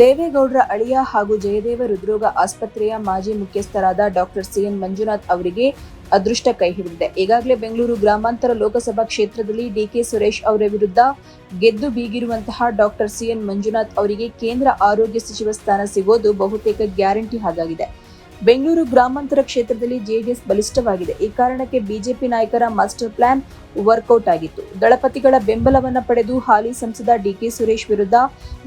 ದೇವೇಗೌಡರ ಅಳಿಯ ಹಾಗೂ ಜಯದೇವ ಹೃದ್ರೋಗ ಆಸ್ಪತ್ರೆಯ ಮಾಜಿ ಮುಖ್ಯಸ್ಥರಾದ ಡಾಕ್ಟರ್ ಸಿಎನ್ ಮಂಜುನಾಥ್ ಅವರಿಗೆ ಅದೃಷ್ಟ ಕೈ ಹಿಡಿದಿದೆ. ಈಗಾಗಲೇ ಬೆಂಗಳೂರು ಗ್ರಾಮಾಂತರ ಲೋಕಸಭಾ ಕ್ಷೇತ್ರದಲ್ಲಿ ಡಿಕೆ ಸುರೇಶ್ ಅವರ ವಿರುದ್ಧ ಗೆದ್ದು ಬೀಗಿರುವಂತಹ ಡಾಕ್ಟರ್ ಸಿಎನ್ ಮಂಜುನಾಥ್ ಅವರಿಗೆ ಕೇಂದ್ರ ಆರೋಗ್ಯ ಸಚಿವ ಸ್ಥಾನ ಸಿಗೋದು ಬಹುತೇಕ ಗ್ಯಾರಂಟಿ ಹಾಗಾಗಿದೆ. ಬೆಂಗಳೂರು ಗ್ರಾಮಾಂತರ ಕ್ಷೇತ್ರದಲ್ಲಿ ಜೆಡಿಎಸ್ ಬಲಿಷ್ಠವಾಗಿದೆ. ಈ ಕಾರಣಕ್ಕೆ ಬಿಜೆಪಿ ನಾಯಕರ ಮಾಸ್ಟರ್ ಪ್ಲಾನ್ ವರ್ಕೌಟ್ ಆಗಿತ್ತು. ದಳಪತಿಗಳ ಬೆಂಬಲವನ್ನ ಪಡೆದು ಹಾಲಿ ಸಂಸದ ಡಿಕೆ ಸುರೇಶ್ ವಿರುದ್ಧ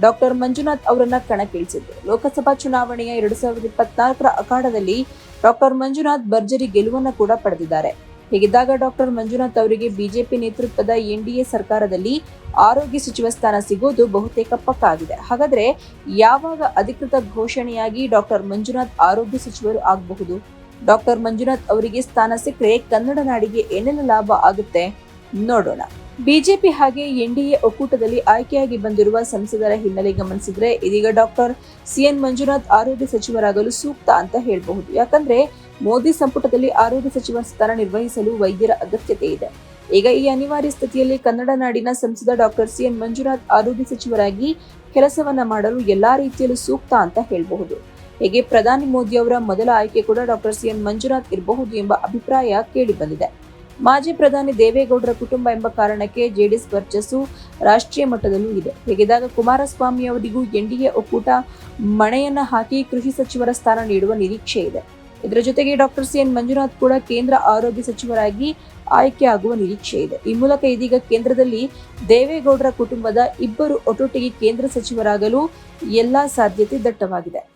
ಡಾಕ್ಟರ್ ಮಂಜುನಾಥ್ ಅವರನ್ನ ಕಣಕ್ಕಿಳಿಸಿದ್ರು. ಲೋಕಸಭಾ ಚುನಾವಣೆಯ ಎರಡು ಸಾವಿರದ ಇಪ್ಪತ್ನಾಲ್ಕರ ಅಖಾಡದಲ್ಲಿ ಡಾಕ್ಟರ್ ಮಂಜುನಾಥ್ ಭರ್ಜರಿ ಗೆಲುವನ್ನು ಕೂಡ ಪಡೆದಿದ್ದಾರೆ. ಹೀಗಿದ್ದಾಗ ಡಾಕ್ಟರ್ ಮಂಜುನಾಥ್ ಅವರಿಗೆ ಬಿಜೆಪಿ ನೇತೃತ್ವದ ಎನ್ಡಿಎ ಸರ್ಕಾರದಲ್ಲಿ ಆರೋಗ್ಯ ಸಚಿವ ಸ್ಥಾನ ಸಿಗೋದು ಬಹುತೇಕ ಪಕ್ಕ ಆಗಿದೆ ಹಾಗಾದ್ರೆ ಯಾವಾಗ ಅಧಿಕೃತ ಘೋಷಣೆಯಾಗಿ ಡಾಕ್ಟರ್ ಮಂಜುನಾಥ್ ಆರೋಗ್ಯ ಸಚಿವರು ಆಗಬಹುದು? ಡಾಕ್ಟರ್ ಮಂಜುನಾಥ್ ಅವರಿಗೆ ಸ್ಥಾನ ಸಿಕ್ಕರೆ ಕನ್ನಡ ನಾಡಿಗೆ ಏನೆಲ್ಲ ಲಾಭ ಆಗುತ್ತೆ? ನೋಡೋಣ. ಬಿಜೆಪಿ ಹಾಗೆ ಎನ್ಡಿಎ ಒಕ್ಕೂಟದಲ್ಲಿ ಆಯ್ಕೆಯಾಗಿ ಬಂದಿರುವ ಸಂಸದರ ಹಿನ್ನೆಲೆ ಗಮನಿಸಿದ್ರೆ ಇದೀಗ ಡಾಕ್ಟರ್ ಸಿಎನ್ ಮಂಜುನಾಥ್ ಆರೋಗ್ಯ ಸಚಿವರಾಗಲು ಸೂಕ್ತ ಅಂತ ಹೇಳಬಹುದು. ಯಾಕಂದ್ರೆ ಮೋದಿ ಸಂಪುಟದಲ್ಲಿ ಆರೋಗ್ಯ ಸಚಿವ ಸ್ಥಾನ ನಿರ್ವಹಿಸಲು ವೈದ್ಯರ ಅಗತ್ಯತೆ ಇದೆ. ಈಗ ಈ ಅನಿವಾರ್ಯ ಸ್ಥಿತಿಯಲ್ಲಿ ಕನ್ನಡ ನಾಡಿನ ಸಂಸದ ಡಾಕ್ಟರ್ ಸಿಎನ್. ಮಂಜುನಾಥ್ ಆರೋಗ್ಯ ಸಚಿವರಾಗಿ ಕೆಲಸವನ್ನ ಮಾಡಲು ಎಲ್ಲಾ ರೀತಿಯಲ್ಲೂ ಸೂಕ್ತ ಅಂತ ಹೇಳಬಹುದು. ಹೇಗೆ ಪ್ರಧಾನಿ ಮೋದಿ ಅವರ ಮೊದಲ ಆಯ್ಕೆ ಕೂಡ ಡಾಕ್ಟರ್ ಸಿಎನ್. ಮಂಜುನಾಥ್ ಇರಬಹುದು ಎಂಬ ಅಭಿಪ್ರಾಯ ಕೇಳಿಬಂದಿದೆ. ಮಾಜಿ ಪ್ರಧಾನಿ ದೇವೇಗೌಡರ ಕುಟುಂಬ ಎಂಬ ಕಾರಣಕ್ಕೆ ಜೆಡಿಎಸ್ ವರ್ಚಸ್ಸು ರಾಷ್ಟ್ರೀಯ ಮಟ್ಟದಲ್ಲೂ ಇದೆ. ಹೇಗಿದಾಗ ಕುಮಾರಸ್ವಾಮಿ ಅವರಿಗೂ ಎನ್ಡಿಎ ಒಕ್ಕೂಟ ಮಣೆಯನ್ನ ಹಾಕಿ ಕೃಷಿ ಸಚಿವರ ಸ್ಥಾನ ನೀಡುವ ನಿರೀಕ್ಷೆ ಇದೆ. ಇದರ ಜೊತೆಗೆ ಡಾಕ್ಟರ್ ಸಿಎನ್ ಮಂಜುನಾಥ್ ಕೂಡ ಕೇಂದ್ರ ಆರೋಗ್ಯ ಸಚಿವರಾಗಿ ಆಯ್ಕೆಯಾಗುವ ನಿರೀಕ್ಷೆ ಇದೆ. ಈ ಮೂಲಕ ಇದೀಗ ಕೇಂದ್ರದಲ್ಲಿ ದೇವೇಗೌಡರ ಕುಟುಂಬದ ಇಬ್ಬರು ಒಟ್ಟೊಟ್ಟಿಗೆ ಕೇಂದ್ರ ಸಚಿವರಾಗಲು ಎಲ್ಲಾ ಸಾಧ್ಯತೆ ದಟ್ಟವಾಗಿದೆ.